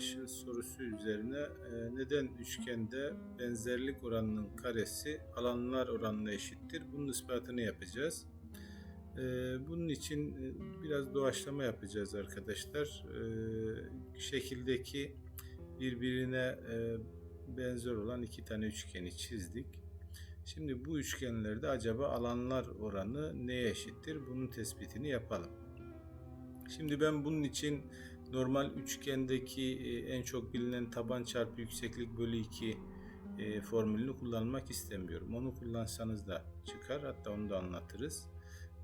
arkadaşın sorusu üzerine e, neden üçgende benzerlik oranının karesi alanlar oranına eşittir? Bunun ispatını yapacağız. E, Bunun için e, biraz doğaçlama yapacağız arkadaşlar. Şekildeki birbirine benzer olan iki tane üçgeni çizdik. Şimdi bu üçgenlerde acaba alanlar oranı neye eşittir? Bunun tespitini yapalım. Şimdi ben bunun için normal üçgendeki e, en çok bilinen taban çarpı yükseklik bölü 2 e, formülünü kullanmak istemiyorum. Onu kullansanız da çıkar. Hatta onu da anlatırız.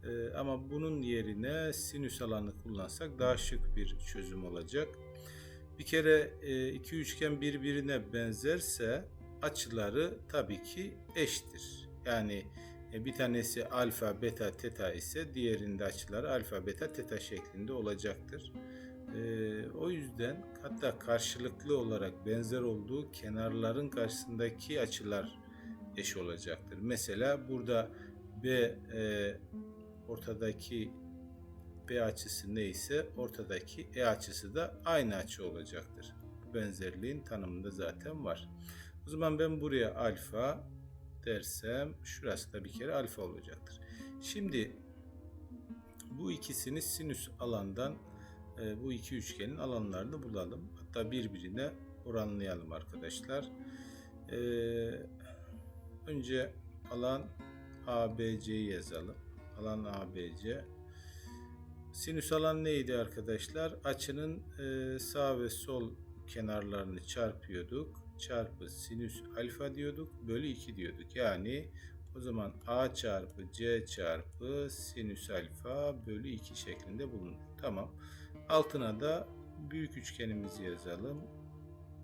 E, Ama bunun yerine sinüs alanı kullansak daha şık bir çözüm olacak. Bir kere iki üçgen birbirine benzerse açıları tabii ki eşittir. Yani bir tanesi alfa, beta, teta ise diğerinde açıları alfa, beta, teta şeklinde olacaktır. E, o yüzden hatta karşılıklı olarak benzer olduğu kenarların karşısındaki açılar eş olacaktır. Mesela burada B e, ortadaki B açısı neyse ortadaki E açısı da aynı açı olacaktır. Bu benzerliğin tanımında zaten var. O zaman ben buraya alfa dersem şurası da bir kere alfa olacaktır. Şimdi bu ikisini sinüs alandan e, bu iki üçgenin alanlarını bulalım. Hatta birbirine oranlayalım arkadaşlar. E, önce alan ABC'yi yazalım. Alan ABC. Sinüs alan neydi arkadaşlar? Açının e, sağ ve sol kenarlarını çarpıyorduk. Çarpı sinüs alfa diyorduk. Bölü 2 diyorduk. Yani o zaman A çarpı C çarpı sinüs alfa bölü 2 şeklinde bulunur. Tamam. Altına da büyük üçgenimizi yazalım.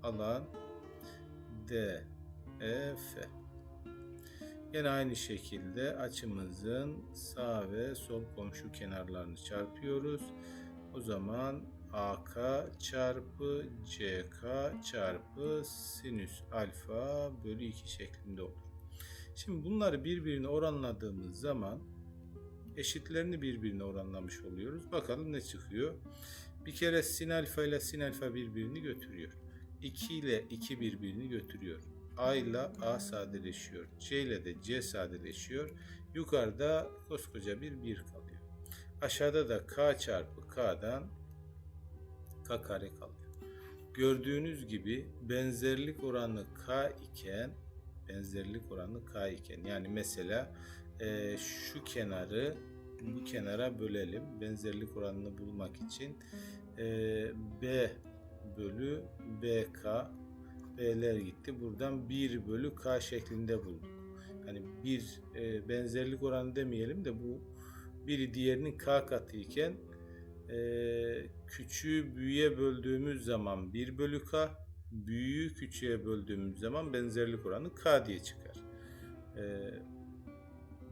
Alan D, E, F. Yine aynı şekilde açımızın sağ ve sol komşu kenarlarını çarpıyoruz. O zaman AK çarpı CK çarpı sinüs alfa bölü 2 şeklinde olur. Şimdi bunları birbirine oranladığımız zaman eşitlerini birbirine oranlamış oluyoruz. Bakalım ne çıkıyor. Bir kere sin alfa ile sin alfa birbirini götürüyor. 2 ile 2 birbirini götürüyor. A ile A sadeleşiyor. C ile de C sadeleşiyor. Yukarıda koskoca bir 1 kalıyor. Aşağıda da K çarpı K'dan K kare kalıyor. Gördüğünüz gibi benzerlik oranı K iken benzerlik oranı K iken yani mesela e, şu kenarı bu kenara bölelim. Benzerlik oranını bulmak için e, B bölü BK B'ler gitti. Buradan 1 bölü K şeklinde bulduk. Yani bir e, benzerlik oranı demeyelim de bu biri diğerinin K katı iken e, küçüğü büyüğe böldüğümüz zaman 1 bölü K, büyüğü küçüğe böldüğümüz zaman benzerlik oranı K diye çıkar. E,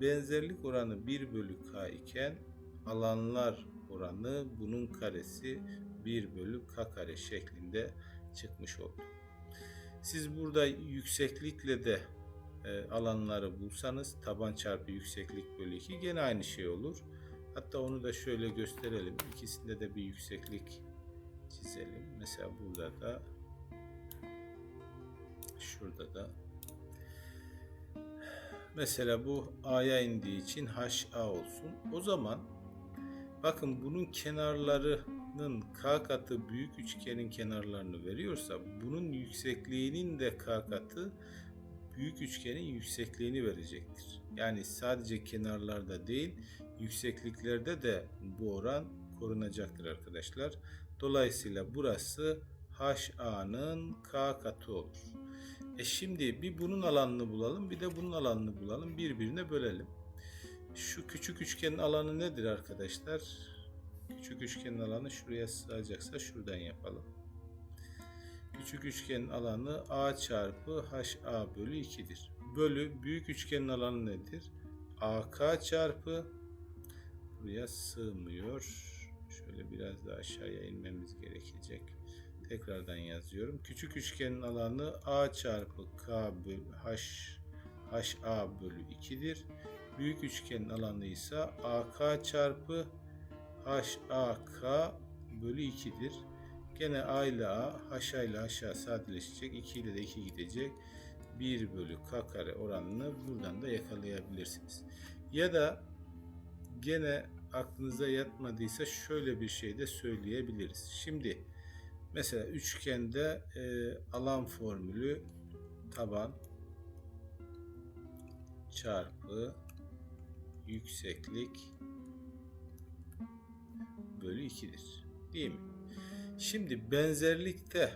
benzerlik oranı 1 bölü K iken alanlar oranı bunun karesi 1 bölü K kare şeklinde çıkmış oldu. Siz burada yükseklikle de e, alanları bulsanız taban çarpı yükseklik bölü 2 gene aynı şey olur. Hatta onu da şöyle gösterelim. İkisinde de bir yükseklik çizelim. Mesela burada da şurada da mesela bu A'ya indiği için HA olsun. O zaman bakın bunun kenarlarının K katı büyük üçgenin kenarlarını veriyorsa bunun yüksekliğinin de K katı büyük üçgenin yüksekliğini verecektir. Yani sadece kenarlarda değil yüksekliklerde de bu oran korunacaktır arkadaşlar. Dolayısıyla burası HA'nın K katı olur. E şimdi bir bunun alanını bulalım bir de bunun alanını bulalım birbirine bölelim. Şu küçük üçgenin alanı nedir arkadaşlar? Küçük üçgenin alanı şuraya sığacaksa şuradan yapalım. Küçük üçgenin alanı A çarpı HA bölü 2'dir. Bölü büyük üçgenin alanı nedir? AK çarpı buraya sığmıyor. Şöyle biraz daha aşağıya inmemiz gerekecek. Tekrardan yazıyorum. Küçük üçgenin alanı A çarpı K bölü H HA bölü 2'dir. Büyük üçgenin alanı ise AK çarpı HAK bölü 2'dir. Gene A ile A, H ile aşağı sadeleşecek. 2 ile de 2 gidecek. 1 bölü K kare oranını buradan da yakalayabilirsiniz. Ya da gene aklınıza yatmadıysa şöyle bir şey de söyleyebiliriz. Şimdi mesela üçgende e, alan formülü taban çarpı yükseklik bölü 2'dir. Değil mi? Şimdi benzerlikte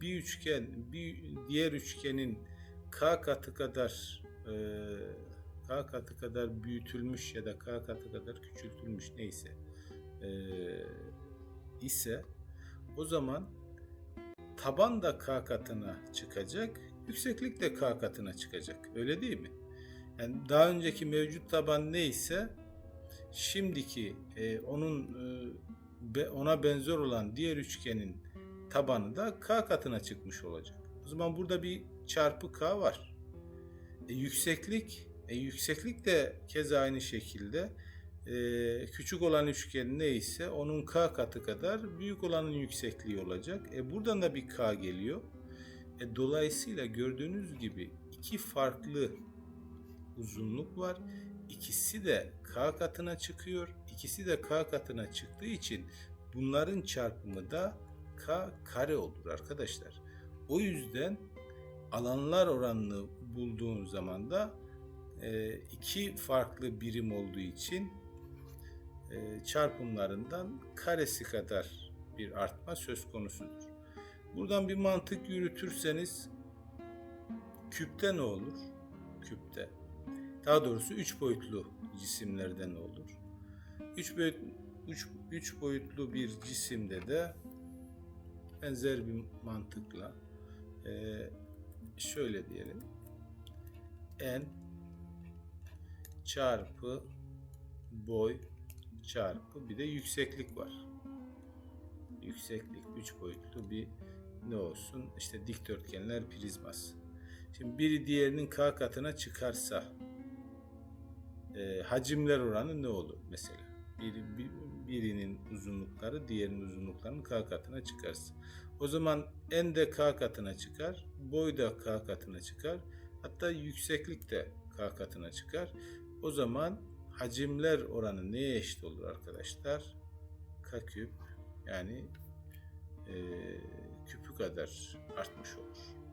bir üçgen bir diğer üçgenin k katı kadar e, k katı kadar büyütülmüş ya da k katı kadar küçültülmüş neyse e, ise o zaman taban da k katına çıkacak, yükseklik de k katına çıkacak. Öyle değil mi? Yani daha önceki mevcut taban neyse şimdiki e, onun e, ona benzer olan diğer üçgenin tabanı da k katına çıkmış olacak. O zaman burada bir çarpı k var. E, yükseklik e, yükseklik de keza aynı şekilde e, küçük olan üçgen neyse onun k katı kadar büyük olanın yüksekliği olacak. E, buradan da bir k geliyor. E, dolayısıyla gördüğünüz gibi iki farklı uzunluk var. İkisi de k katına çıkıyor. İkisi de k katına çıktığı için bunların çarpımı da k kare olur arkadaşlar. O yüzden alanlar oranını bulduğun zaman da e, iki farklı birim olduğu için çarpımlarından karesi kadar bir artma söz konusudur. Buradan bir mantık yürütürseniz küpte ne olur? Küpte. Daha doğrusu üç boyutlu cisimlerde ne olur? Üç, boyut, üç, üç boyutlu bir cisimde de benzer bir mantıkla e, şöyle diyelim. N çarpı boy çarpı bir de yükseklik var. Yükseklik üç boyutlu bir ne olsun? İşte dikdörtgenler prizması. Şimdi biri diğerinin k katına çıkarsa e, hacimler oranı ne olur mesela? Biri, bir- birinin uzunlukları diğerinin uzunluklarının k katına çıkarsa. O zaman n de k katına çıkar, boy da k katına çıkar, hatta yükseklik de k katına çıkar. O zaman hacimler oranı neye eşit olur arkadaşlar? K küp yani e, küpü kadar artmış olur.